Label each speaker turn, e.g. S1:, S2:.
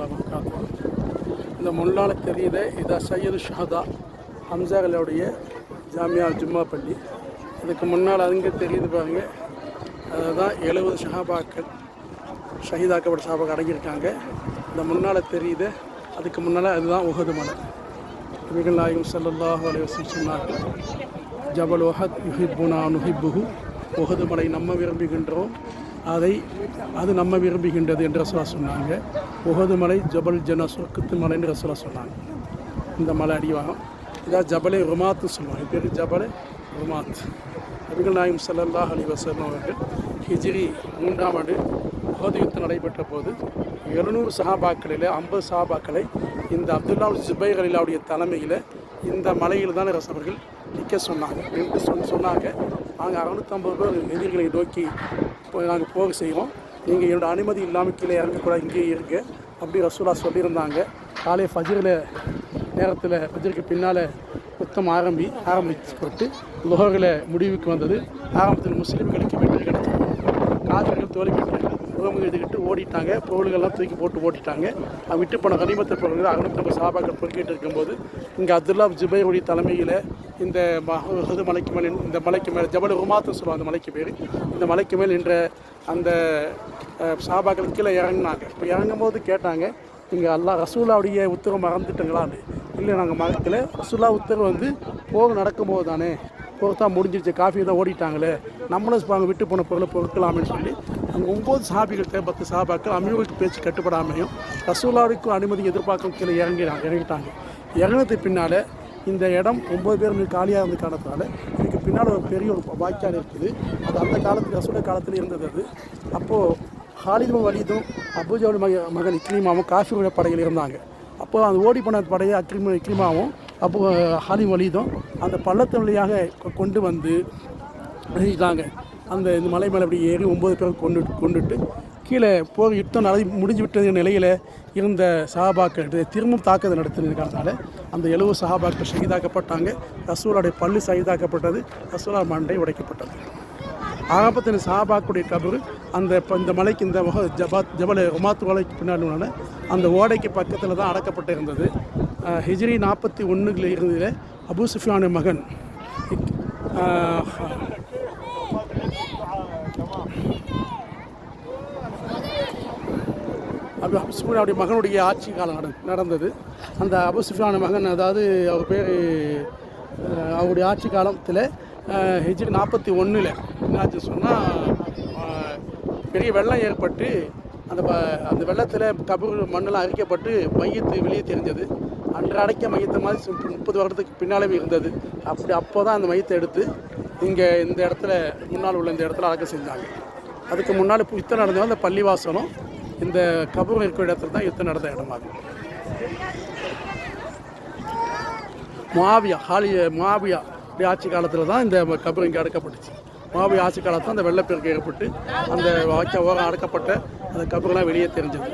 S1: தாலா இந்த முன்னால் தெரியுது இதான் சையது ஷஹதா ஹம்சாகளுடைய ஜாமியா ஜும்மா பள்ளி. இதுக்கு முன்னால் அங்கே தெரியுது பாருங்க. அதுதான் எழுபது ஷஹாபாக்கள் ஷஹீதாக்கப்பட்ட ஷஹாபாக்கள் அடங்கியிருக்காங்க. இந்த முன்னால் தெரியுது. அதுக்கு முன்னால் அதுதான் உகது மலை. நபிகள் நாயகம் ஸல்லல்லாஹு அலைஹி சொன்னார்கள் ஜபல் ஒஹத் யுஹிப்புனா நுஹிப்புஹு. உகது மலை நம்ம விரும்புகின்றோம். அதை அது நம்ம விரும்புகின்றது என்று ரசூலா சொன்னாங்க. உகது மலை ஜபல் ஜன சொர்க்கத்து மலை என்று ரசூலா சொன்னாங்க. இந்த மலை அடிவாகம் இதான் ஜபலே ருமாத்து சொல்லுவாங்க. பேர் ஜபலே ருமாத். நபிகள் நாயகம் சல்லல்லா அலி வஸல்லம் அவர்கள் ஹிஜிரி மூன்றாம் ஆண்டு உஹது யுத்தம் நடைபெற்ற போது எழுநூறு சஹாபாக்களில் ஐம்பது சஹாபாக்களை இந்த அப்துல்லா ஜுபைர் அலிலாவுடைய தலைமையில் இந்த மலையில் தான் ரசவர்கள் நிற்க சொன்னாங்க. நின்று சொன்ன சொன்னாங்க. நாங்கள் அறுநூற்றம்பது பேர் எதிரிகளை நோக்கி இப்போ நாங்கள் போக செய்கிறோம் நீங்கள் என்னோட அனுமதி இல்லாமல் கீழே இறங்கக்கூடாது இங்கேயே இருங்க அப்படி ரசூலா சொல்லியிருந்தாங்க. காலை ஃபஜிரில் நேரத்தில் ஃபஜ்ருக்கு பின்னால் யுத்தம் ஆரம்பி ஆரம்பிக்கப்பட்டு லோகரில் முடிவுக்கு வந்தது. ஆரம்பத்தில் முஸ்லீம்களுக்கு வெற்றி கிடைச்சது காதர்கள் தோல்வி முகமது எடுத்துக்கிட்டு ஓடிட்டாங்க. பொருள்கள்லாம் தூக்கி போட்டு ஓடிட்டாங்க. அவங்க விட்டு போன கனிமத்த பொருள்கள் அறுநூத்தம்பது சாபாக்கள் பொறுக்கிட்டு இருக்கும்போது இங்கே அப்துல்லா ஜுபைருடைய தலைமையில் இந்த மஹது மலைக்கு மேலே இந்த மலைக்கு மேலே ஜபல் உமாத்து சொல்லுவாங்க அந்த மலைக்கு பேர். இந்த மலைக்கு மேல் நின்ற அந்த சாபாக்கள் கீழே இறங்குனாங்க. இப்போ இறங்கும் போது கேட்டாங்க இங்கே அல்லா ரசூலாவுடைய உத்தரவு மறந்துட்டுங்களான்னு. இல்லை நாங்கள் மறக்கல. ரசூலா உத்தரவு வந்து போக நடக்கும்போது தானே பொறுத்தா முடிஞ்சிருச்சு. காஃபி தான் ஓடிட்டாங்களே. நம்மளும் அவங்க விட்டு போன பொருளை பொறுக்கலாமேன்னு சொல்லி அங்கே ஒம்பது சாபிகள் பத்து சாபாக்கள் அமீருக்கு பேச்சு கட்டுப்படாமையும் ரசூலாவுக்கும் அனுமதி எதிர்பார்க்கும் கீழே இறங்கினாங்க இறங்கிட்டாங்க. இறங்கினது பின்னால் இந்த இடம் ஒம்பது பேர் காலியாக இருந்த காரணத்தால் இதுக்கு பின்னால் ஒரு பெரிய ஒரு வாய்க்கால் இருக்குது. அது அந்த காலத்தில் ரசூல காலத்தில் இருந்தது அது. அப்போது ஹாலிதும் வலிதும் அபுஜாவுடைய மக மகன் இக்ரீமாவும் காஃபிருடைய படையில் இருந்தாங்க. அப்போது அந்த ஓடி போன படையை அக்ரிம இக்ரிமாவும் அப்போ ஹாலிம் வலிதும் அந்த பள்ளத்தின் வழியாக கொண்டு வந்து செஞ்சிட்டாங்க அந்த இந்த மலை மேலே அப்படி ஏறி ஒம்பது பேர் கொண்டு கொண்டுட்டு கீழே போர் யுத்தம் நடை முடிஞ்சு விட்டது நிலையில் இருந்த சஹாபாக்கள் திரும்பவும் தாக்குதல் நடத்தினதுக்காக அந்த எழுபது சஹாபாக்கள் சகிதாக்கப்பட்டாங்க ரசூலாவுடைய பள்ளி சகிதாக்கப்பட்டது. ரசூலா மண்டை உடைக்கப்பட்டது. ஆகப்பத்தின சஹாபாக்குடைய கபரு அந்த இப்போ இந்த மலைக்கு இந்த முக ஜபாத் ஜபல ஒமாத்து மலைக்கு பின்னாடி அந்த ஓடைக்கு பக்கத்தில் தான் அடக்கப்பட்டு இருந்தது ஹிஜ்ரி நாற்பத்தி ஒன்றுல இருந்ததில் அபு சுஃபியானுடைய மகன். அப்படி அபு சுஃபியானுடைய மகனுடைய ஆட்சி காலம் நட நடந்தது. அந்த அபுசுஃபியான மகன் அதாவது அவர் பேர் அவருடைய ஆட்சி காலத்தில் ஹிஜ்ரி நாற்பத்தி ஒன்றில் என்னாச்சு சொன்னால் பெரிய வெள்ளம் ஏற்பட்டு அந்த ப- அந்த வெள்ளத்தில் கபூர் மண்ணெல்லாம் அரிக்கப்பட்டு மையத்து வெளியே தெரிஞ்சது. அன்று அடைக்க மையத்தை மாதிரி முப்பது வருடத்துக்கு பின்னாலே இருந்தது. அப்படி அப்போ தான் அந்த மையத்தை எடுத்து இங்கே இந்த இடத்துல முன்னால் உள்ள இந்த இடத்துல அடக்கம் செஞ்சாங்க. அதுக்கு முன்னால் இப்போ யுத்தம் நடந்தது அந்த பள்ளிவாசலும் இந்த கபூர் இருக்கிற இடத்துல தான் யுத்தம் நடந்த இடமாகும் மாவியா ஹாலி மாவியா ஆட்சி காலத்தில் தான் இந்த கபூர் இங்கே அடக்கப்பட்டுச்சு. மாவியா ஆட்சி காலத்தில் அந்த வெள்ளப்பெருக்கு ஏற்பட்டு அந்த வாய்க்கா ஓரம் அடக்கப்பட்ட அந்த கபூர்லாம் வெளியே தெரிஞ்சது.